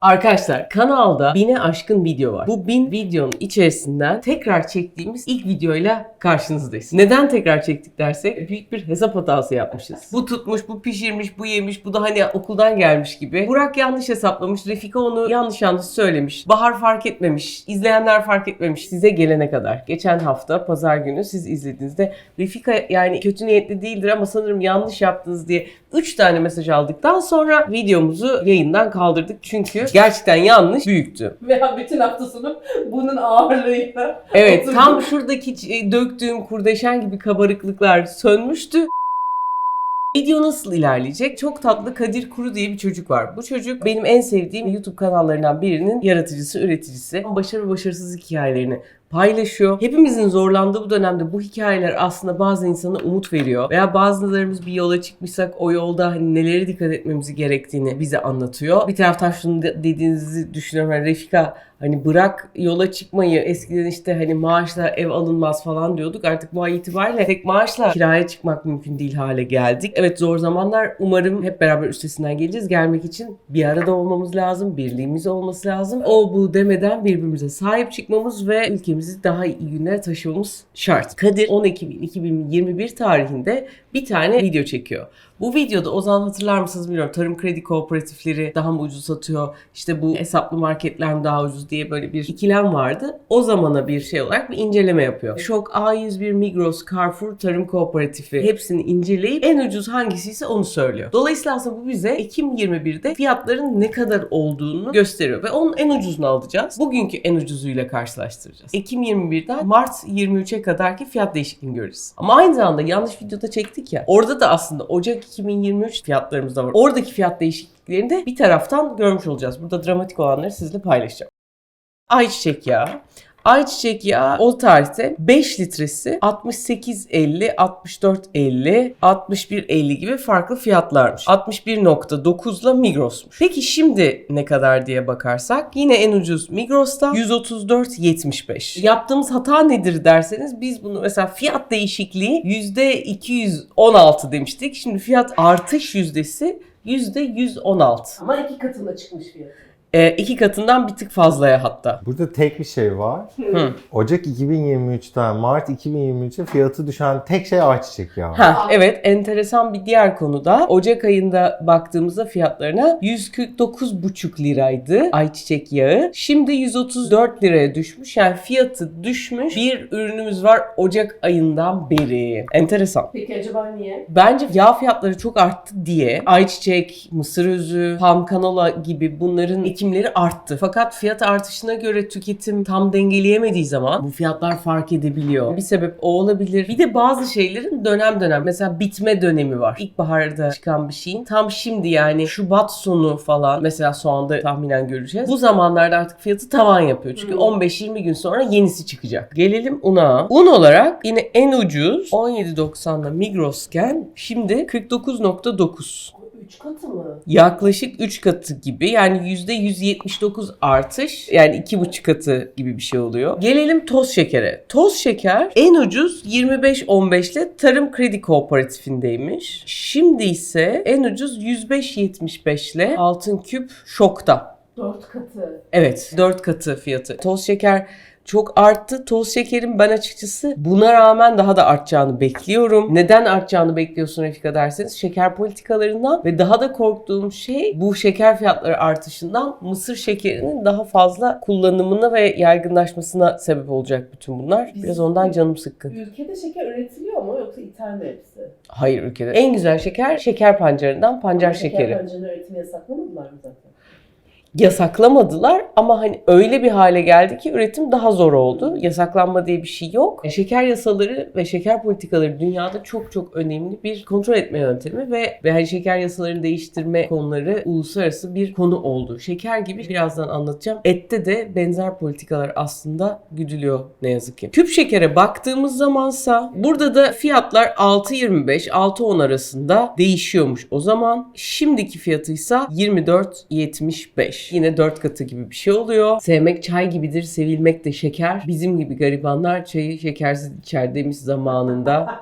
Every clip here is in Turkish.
Arkadaşlar kanalda bine aşkın video var. Bu bin videonun içerisinden tekrar çektiğimiz ilk videoyla karşınızdayız. Neden tekrar çektik dersek büyük bir hesap hatası yapmışız. Bu tutmuş, bu pişirmiş, bu yemiş, bu da hani okuldan gelmiş gibi. Burak yanlış hesaplamış, Refika onu yanlış yanlış söylemiş. Bahar fark etmemiş, izleyenler fark etmemiş size gelene kadar. Geçen hafta pazar günü siz izlediğinizde Refika yani kötü niyetli değildir ama sanırım yanlış yaptınız diye 3 tane mesaj aldıktan sonra videomuzu yayından kaldırdık. Çünkü gerçekten yanlış büyüktü. Veya bütün hafta sonu bunun ağırlığıyla Evet oturduk. tam şuradaki e, döktüğüm kurdeşen gibi kabarıklıklar sönmüştü. Video nasıl ilerleyecek? Çok tatlı Kadir Kuru diye bir çocuk var. Bu çocuk benim en sevdiğim YouTube kanallarından birinin yaratıcısı, üreticisi. Başarı ve başarısız hikayelerini paylaşıyor. Hepimizin zorlandığı bu dönemde bu hikayeler aslında bazı insana umut veriyor. Veya bazılarımız bir yola çıkmışsak o yolda hani nelere dikkat etmemizi gerektiğini bize anlatıyor. Bir taraftan şunu de- dediğinizi düşünüyorum. Hani Refika hani bırak yola çıkmayı. Eskiden işte hani maaşla ev alınmaz falan diyorduk. Artık bu ay itibariyle tek maaşla kiraya çıkmak mümkün değil hale geldik. Evet zor zamanlar. Umarım hep beraber üstesinden geleceğiz. Gelmek için bir arada olmamız lazım. Birliğimiz olması lazım. O bu demeden birbirimize sahip çıkmamız ve ülkemizi daha iyi günlere taşımamız şart. Kadir 10 Ekim 2021 tarihinde bir tane video çekiyor. Bu videoda o zaman hatırlar mısınız bilmiyorum. Tarım kredi kooperatifleri daha mı ucuz satıyor? İşte bu hesaplı marketler mi daha ucuz diye böyle bir ikilem vardı. O zamana bir şey olarak bir inceleme yapıyor. Şok, A101, Migros, Carrefour, Tarım Kooperatifi hepsini inceleyip en ucuz hangisiyse onu söylüyor. Dolayısıyla aslında bu bize Ekim 21'de fiyatların ne kadar olduğunu gösteriyor ve onun en ucuzunu alacağız. Bugünkü en ucuzuyla karşılaştıracağız. Ekim 21'den Mart 23'e kadarki fiyat değişikliğini görürüz. Ama aynı zamanda yanlış videoda çektik ya. Orada da aslında Ocak 2023 fiyatlarımız da var. Oradaki fiyat değişikliklerini de bir taraftan görmüş olacağız. Burada dramatik olanları sizinle paylaşacağım. Ayçiçek yağı. Ayçiçek yağı o tarihte 5 litresi 68.50, 64.50, 61.50 gibi farklı fiyatlarmış. 61.9 ile Migros'muş. Peki şimdi ne kadar diye bakarsak yine en ucuz Migros'ta 134.75. Yaptığımız hata nedir derseniz biz bunu mesela fiyat değişikliği %216 demiştik. Şimdi fiyat artış yüzdesi %116. Ama iki katına çıkmış fiyat. Ee, iki katından bir tık fazlaya hatta. Burada tek bir şey var. Hı. Ocak 2023'ten Mart 2023'e fiyatı düşen tek şey ayçiçek yağı. Ha, evet enteresan bir diğer konu da Ocak ayında baktığımızda fiyatlarına 149,5 liraydı ayçiçek yağı. Şimdi 134 liraya düşmüş. Yani fiyatı düşmüş. Bir ürünümüz var Ocak ayından beri. Enteresan. Peki acaba niye? Bence yağ fiyatları çok arttı diye ayçiçek, mısır özü, palm kanola gibi bunların ekimleri arttı. Fakat fiyat artışına göre tüketim tam dengeleyemediği zaman bu fiyatlar fark edebiliyor. Bir sebep o olabilir. Bir de bazı şeylerin dönem dönem mesela bitme dönemi var. İlkbaharda çıkan bir şeyin tam şimdi yani Şubat sonu falan mesela soğanda tahminen göreceğiz. Bu zamanlarda artık fiyatı tavan yapıyor. Çünkü Hmm. 15-20 gün sonra yenisi çıkacak. Gelelim una. Un olarak yine en ucuz 17.90'da Migros'ken şimdi 49.9. Üç katı mı? Yaklaşık 3 katı gibi yani %179 artış yani 2,5 katı gibi bir şey oluyor. Gelelim toz şekere. Toz şeker en ucuz 25.15 ile Tarım Kredi Kooperatifindeymiş. Şimdi ise en ucuz 105.75 ile Altın Küp Şok'ta. Dört katı. Evet 4 katı fiyatı. Toz şeker çok arttı. Toz şekerin ben açıkçası buna rağmen daha da artacağını bekliyorum. Neden artacağını bekliyorsun Refika derseniz şeker politikalarından ve daha da korktuğum şey bu şeker fiyatları artışından mısır şekerinin daha fazla kullanımına ve yaygınlaşmasına sebep olacak bütün bunlar. Biraz ondan canım sıkkın. Ülkede şeker üretiliyor mu yoksa ithal mi hepsi? Hayır ülkede. En güzel şeker şeker pancarından pancar şekeri. Şeker pancarını üretimi yasaklamadılar mı zaten? Yasaklamadılar ama hani öyle bir hale geldi ki üretim daha zor oldu. Yasaklanma diye bir şey yok. E, Şeker yasaları ve şeker politikaları dünyada çok çok önemli bir kontrol etme yöntemi ve, ve hani şeker yasalarını değiştirme konuları uluslararası bir konu oldu. Şeker gibi birazdan anlatacağım. Ette de benzer politikalar aslında güdülüyor ne yazık ki. Küp şekere baktığımız zamansa burada da fiyatlar 6.25 6.10 arasında değişiyormuş o zaman. Şimdiki fiyatıysa 24.75. Yine 4 katı gibi bir şey oluyor. Sevmek çay gibidir, sevilmek de şeker. Bizim gibi garibanlar çayı şekersiz içer demiş zamanında.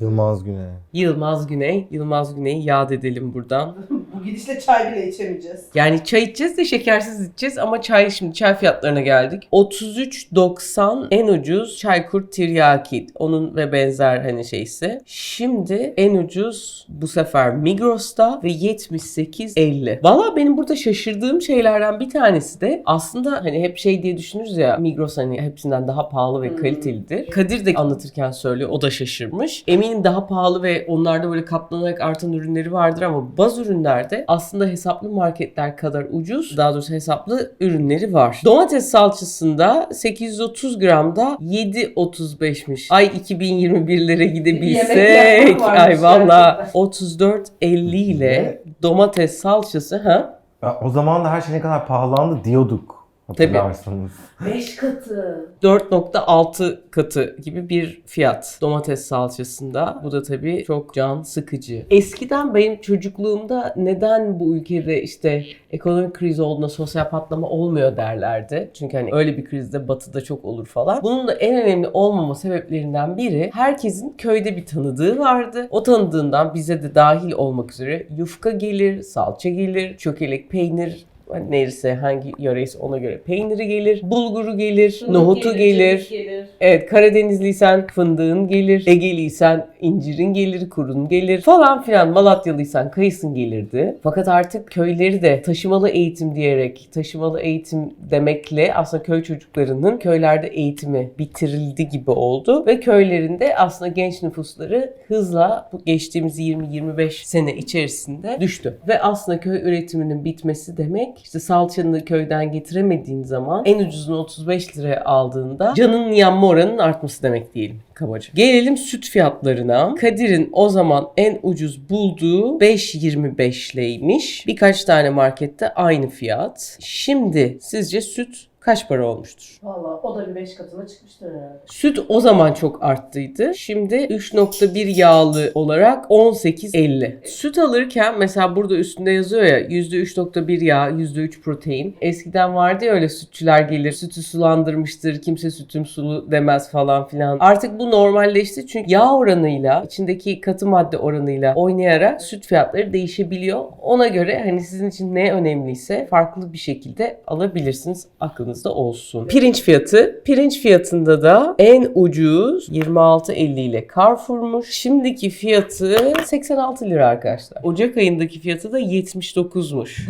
Yılmaz Güney. Yılmaz Güney, Yılmaz Güney'i yad edelim buradan. Bu gidişle çay bile içemeyeceğiz. Yani çay içeceğiz de şekersiz içeceğiz ama çay şimdi çay fiyatlarına geldik. 33.90 en ucuz Çaykur Tiryaki. Onun ve benzer hani şeysi. Şimdi en ucuz bu sefer Migros'ta ve 78.50. Valla benim burada şaşırdığım şeylerden bir tanesi de aslında hani hep şey diye düşünürüz ya Migros hani hepsinden daha pahalı ve Hmm. kalitelidir. Kadir de anlatırken söylüyor o da şaşırmış. Eminim daha pahalı ve onlarda böyle katlanarak artan ürünleri vardır ama bazı ürünlerde aslında hesaplı marketler kadar ucuz daha doğrusu hesaplı ürünleri var. Domates salçasında 830 gramda 7.35'miş. Ay 2021'lere Yemek gidebilsek. Ay valla gerçekten. 34.50 ile domates salçası ha Ya, o zaman da her şey ne kadar pahalandı diyorduk. Hatırlarsanız. 5 katı. 4.6 katı gibi bir fiyat domates salçasında. Bu da tabii çok can sıkıcı. Eskiden benim çocukluğumda neden bu ülkede işte ekonomik kriz olduğunda sosyal patlama olmuyor derlerdi. Çünkü hani öyle bir krizde batıda çok olur falan. Bunun da en önemli olmama sebeplerinden biri herkesin köyde bir tanıdığı vardı. O tanıdığından bize de dahil olmak üzere yufka gelir, salça gelir, çökelek peynir Neyse hangi yöreyse ona göre peyniri gelir, bulguru gelir, nohutu gelir. gelir. Evet Karadenizliysen fındığın gelir, Egeliysen incirin gelir, kurun gelir falan filan. Malatyalıysan kayısın gelirdi. Fakat artık köyleri de taşımalı eğitim diyerek, taşımalı eğitim demekle aslında köy çocuklarının köylerde eğitimi bitirildi gibi oldu. Ve köylerinde aslında genç nüfusları hızla bu geçtiğimiz 20-25 sene içerisinde düştü. Ve aslında köy üretiminin bitmesi demek işte salçanı köyden getiremediğin zaman en ucuzunu 35 liraya aldığında canın yanma oranının artması demek diyelim kabaca. Gelelim süt fiyatlarına. Kadir'in o zaman en ucuz bulduğu 5.25'leymiş. Birkaç tane markette aynı fiyat. Şimdi sizce süt kaç para olmuştur? Valla o da bir 5 katına çıkmıştır herhalde. Süt o zaman çok arttıydı. Şimdi 3.1 yağlı olarak 18.50. Süt alırken mesela burada üstünde yazıyor ya %3.1 yağ, %3 protein. Eskiden vardı ya öyle sütçüler gelir, sütü sulandırmıştır, kimse sütüm sulu demez falan filan. Artık bu normalleşti çünkü yağ oranıyla, içindeki katı madde oranıyla oynayarak süt fiyatları değişebiliyor. Ona göre hani sizin için ne önemliyse farklı bir şekilde alabilirsiniz. Aklınızda olsun. Pirinç fiyatı. Pirinç fiyatında da en ucuz 26.50 ile Carrefour'muş. Şimdiki fiyatı 86 lira arkadaşlar. Ocak ayındaki fiyatı da 79'muş.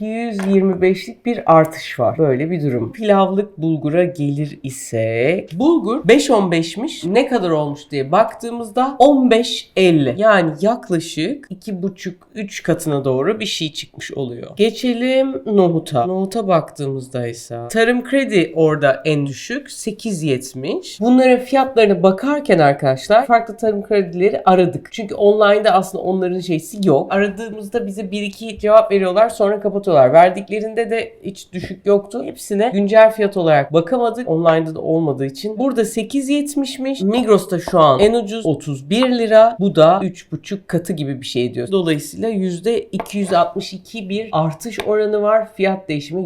%225'lik bir artış var. Böyle bir durum. Pilavlık bulgura gelir ise bulgur 5.15'miş. Ne kadar olmuş diye baktığımızda 15.50. Yani yaklaşık 2,5-3 katına doğru bir şey çıkmış oluyor. Geçelim nohuta. Nohuta baktığımızda ise tarım kredi orada en düşük 8.70. Bunların fiyatlarına bakarken arkadaşlar farklı tarım kredileri aradık. Çünkü online'da aslında onların şeysi yok. Aradığımızda bize 1-2 cevap veriyorlar sonra kapatıyorlar. Verdiklerinde de hiç düşük yoktu. Hepsine güncel fiyat olarak bakamadık. Online'da da olmadığı için. Burada 8.70'miş. Migros'ta şu an en ucuz 31 lira. Bu da 3,5 katı gibi bir şey diyor. Dolayısıyla %262 bir artış oranı var. Fiyat değişimi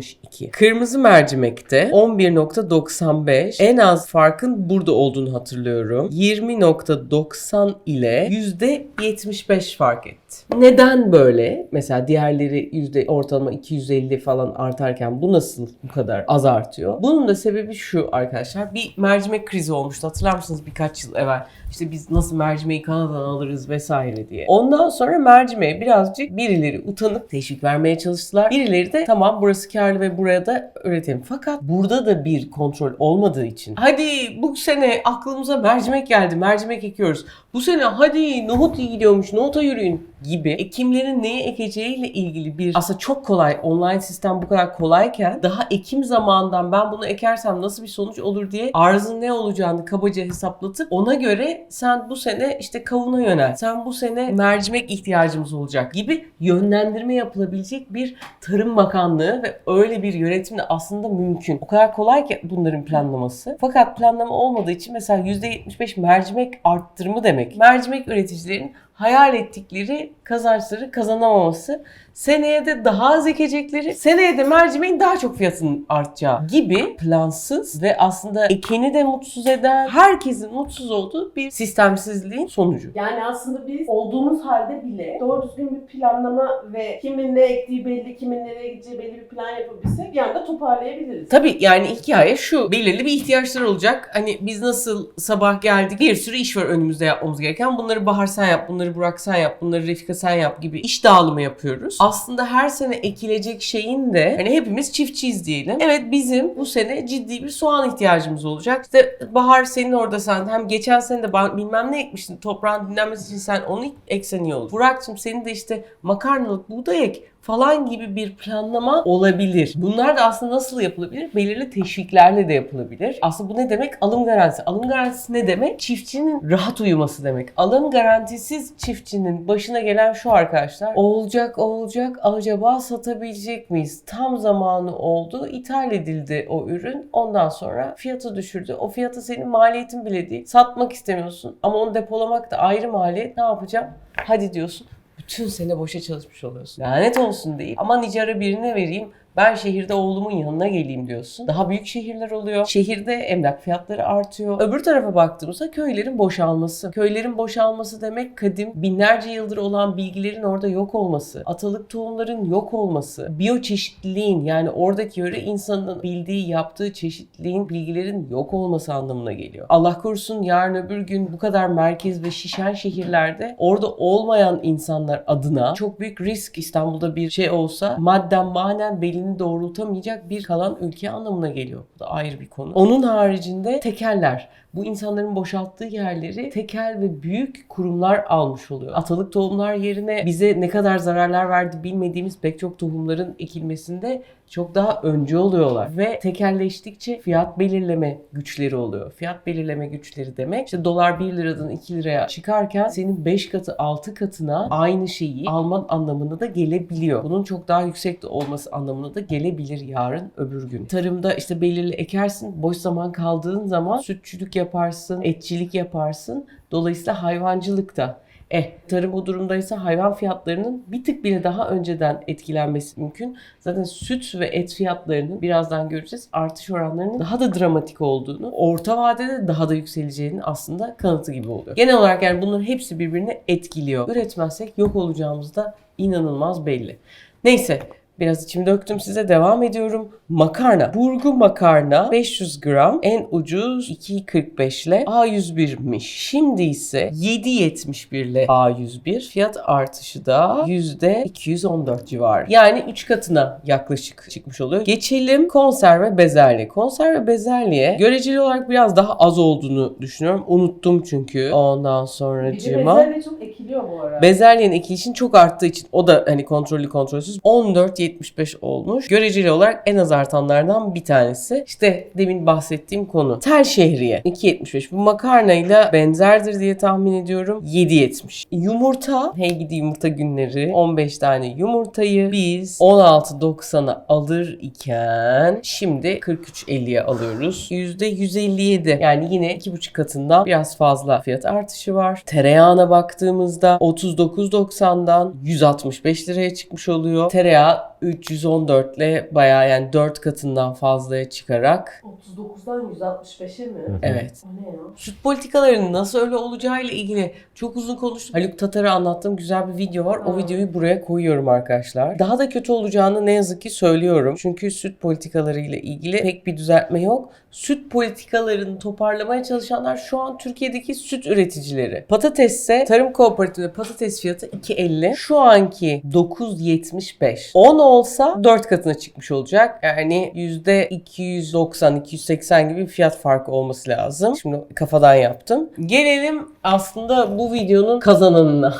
%362. Kırmızı mercimekte 11.95. En az farkın burada olduğunu hatırlıyorum. 20.90 ile %75 fark etti. Neden böyle? Mesela diğerleri yüzde ortalama 250 falan artarken bu nasıl bu kadar az artıyor? Bunun da sebebi şu arkadaşlar. Bir mercimek krizi olmuştu. Hatırlar mısınız birkaç yıl evvel? İşte biz nasıl mercimeği Kanada'dan alırız vesaire diye. Ondan sonra mercimeğe birazcık birileri utanıp teşvik vermeye çalıştılar. Birileri de tamam burası karlı ve buraya da üretelim. Fakat burada da bir kontrol olmadığı için hadi bu sene aklımıza mercimek geldi. Mercimek ekiyoruz. Bu sene hadi nohut iyi gidiyormuş. Nohuta yürüyün gibi ekimlerin neyi ekeceğiyle ilgili bir aslında çok kolay online sistem bu kadar kolayken daha ekim zamanından ben bunu ekersem nasıl bir sonuç olur diye arzın ne olacağını kabaca hesaplatıp ona göre sen bu sene işte kavuna yönel. Sen bu sene mercimek ihtiyacımız olacak gibi yönlendirme yapılabilecek bir Tarım Bakanlığı ve öyle bir yönetim de aslında mümkün. O kadar kolay ki bunların planlaması. Fakat planlama olmadığı için mesela %75 mercimek arttırımı demek. Mercimek üreticilerin hayal ettikleri kazançları kazanamaması, seneye de daha az ekecekleri, seneye de mercimeğin daha çok fiyatının artacağı gibi plansız ve aslında ekeni de mutsuz eden, herkesin mutsuz olduğu bir sistemsizliğin sonucu. Yani aslında biz olduğumuz halde bile doğru düzgün bir planlama ve kimin ne ektiği belli, kimin nereye gideceği belli bir plan yapabilsek bir anda toparlayabiliriz. Tabii yani hikaye şu. Belirli bir ihtiyaçlar olacak. Hani biz nasıl sabah geldik bir sürü iş var önümüzde yapmamız gereken. Bunları Bahar sen yap, bunları Burak sen yap, bunları Refika sen yap gibi iş dağılımı yapıyoruz. Aslında her sene ekilecek şeyin de hani hepimiz çiftçiyiz diyelim. Evet bizim bu sene ciddi bir soğan ihtiyacımız olacak. İşte Bahar senin orada sen hem geçen sene de bilmem ne ekmiştin. Toprağın dinlenmesi için sen onu eksen iyi olur. Burak'cığım senin de işte makarnalık buğday ek falan gibi bir planlama olabilir. Bunlar da aslında nasıl yapılabilir? Belirli teşviklerle de yapılabilir. Aslında bu ne demek? Alım garantisi. Alım garantisi ne demek? Çiftçinin rahat uyuması demek. Alım garantisiz çiftçinin başına gelen şu arkadaşlar. Olacak olacak acaba satabilecek miyiz? Tam zamanı oldu. ithal edildi o ürün. Ondan sonra fiyatı düşürdü. O fiyatı senin maliyetin bile değil. Satmak istemiyorsun ama onu depolamak da ayrı maliyet. Ne yapacağım? Hadi diyorsun bütün sene boşa çalışmış oluyorsun. Lanet olsun deyip aman icara birine vereyim ben şehirde oğlumun yanına geleyim diyorsun. Daha büyük şehirler oluyor. Şehirde emlak fiyatları artıyor. Öbür tarafa baktığımızda köylerin boşalması. Köylerin boşalması demek kadim binlerce yıldır olan bilgilerin orada yok olması. Atalık tohumların yok olması. Biyoçeşitliliğin yani oradaki yöre insanın bildiği, yaptığı çeşitliliğin, bilgilerin yok olması anlamına geliyor. Allah korusun yarın öbür gün bu kadar merkez ve şişen şehirlerde orada olmayan insanlar adına çok büyük risk İstanbul'da bir şey olsa madden manen belini doğrultamayacak bir kalan ülke anlamına geliyor. Bu da ayrı bir konu. Onun haricinde tekeller. Bu insanların boşalttığı yerleri tekel ve büyük kurumlar almış oluyor. Atalık tohumlar yerine bize ne kadar zararlar verdi bilmediğimiz pek çok tohumların ekilmesinde çok daha önce oluyorlar. Ve tekelleştikçe fiyat belirleme güçleri oluyor. Fiyat belirleme güçleri demek işte dolar 1 liradan 2 liraya çıkarken senin 5 katı 6 katına aynı şeyi alman anlamına da gelebiliyor. Bunun çok daha yüksek de olması anlamına da gelebilir yarın öbür gün. Tarımda işte belirli ekersin. Boş zaman kaldığın zaman sütçülük yaparsın, etçilik yaparsın. Dolayısıyla hayvancılık da Eh, tarım bu durumdaysa hayvan fiyatlarının bir tık bile daha önceden etkilenmesi mümkün. Zaten süt ve et fiyatlarının birazdan göreceğiz artış oranlarının daha da dramatik olduğunu, orta vadede daha da yükseleceğinin aslında kanıtı gibi oluyor. Genel olarak yani bunların hepsi birbirini etkiliyor. Üretmezsek yok olacağımız da inanılmaz belli. Neyse Biraz içimi döktüm size devam ediyorum. Makarna. Burgu makarna 500 gram en ucuz 2.45 ile A101'miş. Şimdi ise 7.71 ile A101. Fiyat artışı da %214 civarı. Yani 3 katına yaklaşık çıkmış oluyor. Geçelim konserve bezelye. Konserve bezelyeye göreceli olarak biraz daha az olduğunu düşünüyorum. Unuttum çünkü. Ondan Bir de sonracığıma. bezelye çok ekiliyor bu ara. Bezelyenin ekilişin çok arttığı için o da hani kontrollü kontrolsüz 14.75 olmuş. Göreceli olarak en az artanlardan bir tanesi. İşte demin bahsettiğim konu. Tel şehriye 2.75. Bu makarnayla benzerdir diye tahmin ediyorum. 7.70. Yumurta, hey gidi yumurta günleri 15 tane yumurtayı biz 16.90'a alır iken şimdi 43.50'ye alıyoruz. %157 yani yine 2,5 katından biraz fazla fiyat artışı var. Tereyağına baktığımızda 39.90'dan 165 liraya çıkmış oluyor. Tereyağı 314 ile bayağı yani 4 katından fazlaya çıkarak 39'dan 165'e mi? evet O ne ya? Süt politikalarının nasıl öyle olacağıyla ilgili çok uzun konuştum. Haluk Tatar'a anlattığım güzel bir video var. O videoyu buraya koyuyorum arkadaşlar. Daha da kötü olacağını ne yazık ki söylüyorum. Çünkü süt politikaları ile ilgili pek bir düzeltme yok. Süt politikalarını toparlamaya çalışanlar şu an Türkiye'deki süt üreticileri. Patatesse Tarım Kooperatifinde patates fiyatı 2.50. Şu anki 9.75. 10 olsa 4 katına çıkmış olacak. Yani %290-280 gibi fiyat farkı olması lazım. Şimdi kafadan yaptım. Gelelim aslında bu videonun kazananına.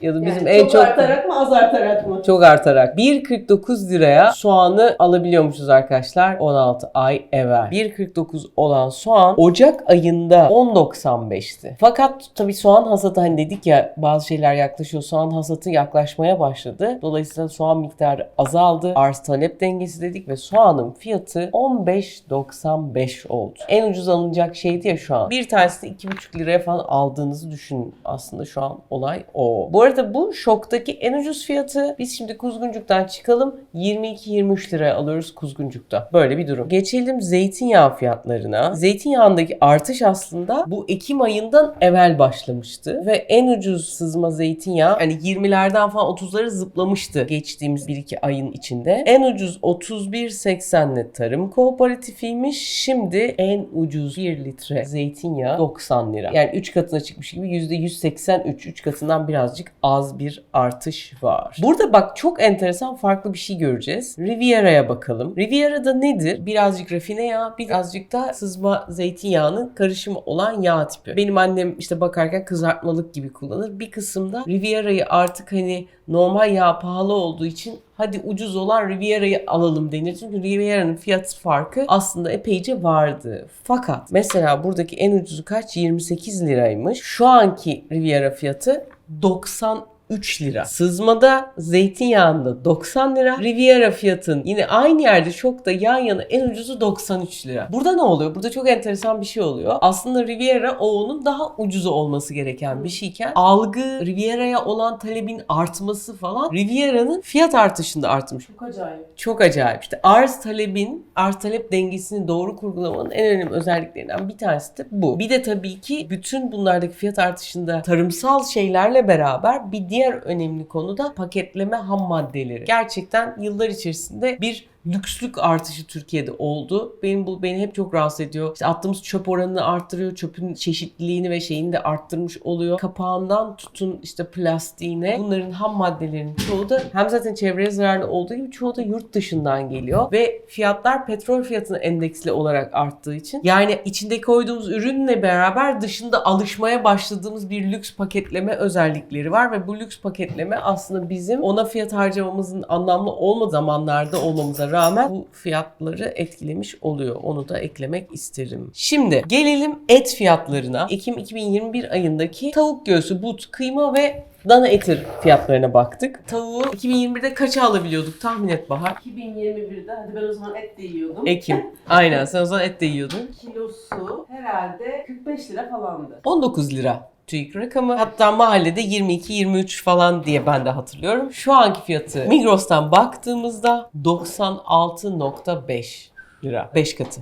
Ya da bizim Yani en çok, artarak mı az artarak mı? çok artarak 1.49 liraya soğanı alabiliyormuşuz arkadaşlar 16 ay evvel. 1.49 olan soğan Ocak ayında 10.95'ti. Fakat tabii soğan hasatı hani dedik ya bazı şeyler yaklaşıyor. Soğan hasatı yaklaşmaya başladı. Dolayısıyla soğan miktarı azaldı. Arz talep dengesi dedik ve soğanın fiyatı 15.95 oldu. En ucuz alınacak şeydi ya şu an. Bir tanesi de 2.5 liraya falan aldığınızı düşünün. Aslında şu an olay o. Bu arada bu şoktaki en ucuz fiyatı biz şimdi kuzguncuktan çıkalım 22-23 liraya alıyoruz kuzguncukta. Böyle bir durum. Geçelim zeytinyağı fiyatlarına. Zeytinyağındaki artış aslında bu Ekim ayından evvel başlamıştı ve en ucuz sızma zeytinyağı hani 20'lerden falan 30'lara zıplamıştı geçtiğimiz 1-2 ayın içinde. En ucuz 31.80'le tarım kooperatifiymiş. Şimdi en ucuz 1 litre zeytinyağı 90 lira. Yani 3 katına çıkmış gibi %183. 3 katından birazcık az bir artış var. Burada bak çok enteresan farklı bir şey göreceğiz. Riviera'ya bakalım. Riviera'da nedir? Birazcık rafine yağ, birazcık da sızma zeytinyağının karışımı olan yağ tipi. Benim annem işte bakarken kızartmalık gibi kullanır. Bir kısımda Riviera'yı artık hani normal yağ pahalı olduğu için hadi ucuz olan Riviera'yı alalım denir. Çünkü Riviera'nın fiyat farkı aslında epeyce vardı. Fakat mesela buradaki en ucuzu kaç? 28 liraymış. Şu anki Riviera fiyatı 90 93 lira. Sızmada zeytinyağında 90 lira. Riviera fiyatın yine aynı yerde çok da yan yana en ucuzu 93 lira. Burada ne oluyor? Burada çok enteresan bir şey oluyor. Aslında Riviera onun daha ucuzu olması gereken bir şeyken algı Riviera'ya olan talebin artması falan Riviera'nın fiyat artışında artmış. Çok acayip. Çok acayip. İşte arz talebin, arz talep dengesini doğru kurgulamanın en önemli özelliklerinden bir tanesi de bu. Bir de tabii ki bütün bunlardaki fiyat artışında tarımsal şeylerle beraber bir diğer önemli konu da paketleme ham maddeleri. Gerçekten yıllar içerisinde bir lükslük artışı Türkiye'de oldu. Benim bu beni hep çok rahatsız ediyor. İşte attığımız çöp oranını arttırıyor. Çöpün çeşitliliğini ve şeyini de arttırmış oluyor. Kapağından tutun işte plastiğine. Bunların ham maddelerinin çoğu da hem zaten çevreye zararlı olduğu gibi çoğu da yurt dışından geliyor. Ve fiyatlar petrol fiyatına endeksli olarak arttığı için yani içinde koyduğumuz ürünle beraber dışında alışmaya başladığımız bir lüks paketleme özellikleri var ve bu lüks paketleme aslında bizim ona fiyat harcamamızın anlamlı olmadığı zamanlarda olmamıza rağmen bu fiyatları etkilemiş oluyor. Onu da eklemek isterim. Şimdi gelelim et fiyatlarına. Ekim 2021 ayındaki tavuk göğsü, but, kıyma ve dana eti fiyatlarına baktık. Tavuğu 2021'de kaça alabiliyorduk? Tahmin et Bahar. 2021'de hadi ben o zaman et de yiyordum. Ekim. Aynen sen o zaman et de yiyordun. Kilosu herhalde 45 lira falandı. 19 lira TÜİK rakamı. Hatta mahallede 22-23 falan diye ben de hatırlıyorum. Şu anki fiyatı Migros'tan baktığımızda 96.5 lira. 5 katı.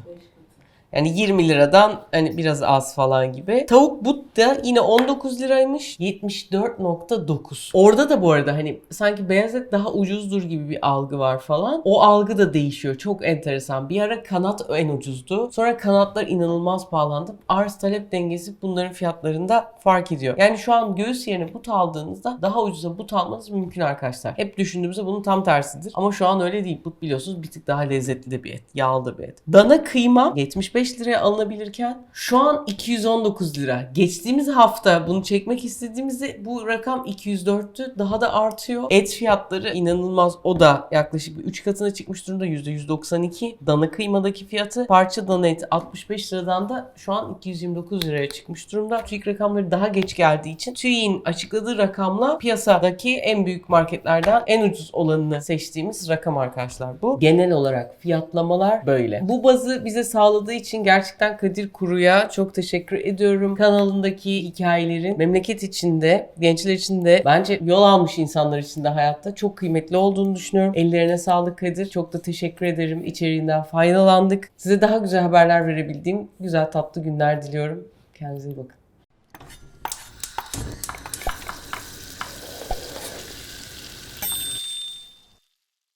Yani 20 liradan hani biraz az falan gibi. Tavuk but da yine 19 liraymış. 74.9. Orada da bu arada hani sanki beyaz et daha ucuzdur gibi bir algı var falan. O algı da değişiyor. Çok enteresan. Bir ara kanat en ucuzdu. Sonra kanatlar inanılmaz pahalandı. Arz talep dengesi bunların fiyatlarında fark ediyor. Yani şu an göğüs yerine but aldığınızda daha ucuza but almanız mümkün arkadaşlar. Hep düşündüğümüzde bunun tam tersidir. Ama şu an öyle değil. But biliyorsunuz bir tık daha lezzetli de bir et. Yağlı bir et. Dana kıyma 75 liraya alınabilirken şu an 219 lira. Geçtiğimiz hafta bunu çekmek istediğimizde bu rakam 204'tü. Daha da artıyor. Et fiyatları inanılmaz. O da yaklaşık bir 3 katına çıkmış durumda. %192. Dana kıymadaki fiyatı parça dana eti 65 liradan da şu an 229 liraya çıkmış durumda. TÜİK rakamları daha geç geldiği için TÜİK'in açıkladığı rakamla piyasadaki en büyük marketlerden en ucuz olanını seçtiğimiz rakam arkadaşlar bu. Genel olarak fiyatlamalar böyle. Bu bazı bize sağladığı için gerçekten Kadir Kuru'ya çok teşekkür ediyorum. Kanalındaki hikayelerin memleket içinde, gençler için de bence yol almış insanlar için de hayatta çok kıymetli olduğunu düşünüyorum. Ellerine sağlık Kadir. Çok da teşekkür ederim. İçeriğinden faydalandık. Size daha güzel haberler verebildiğim güzel tatlı günler diliyorum. Kendinize iyi bakın.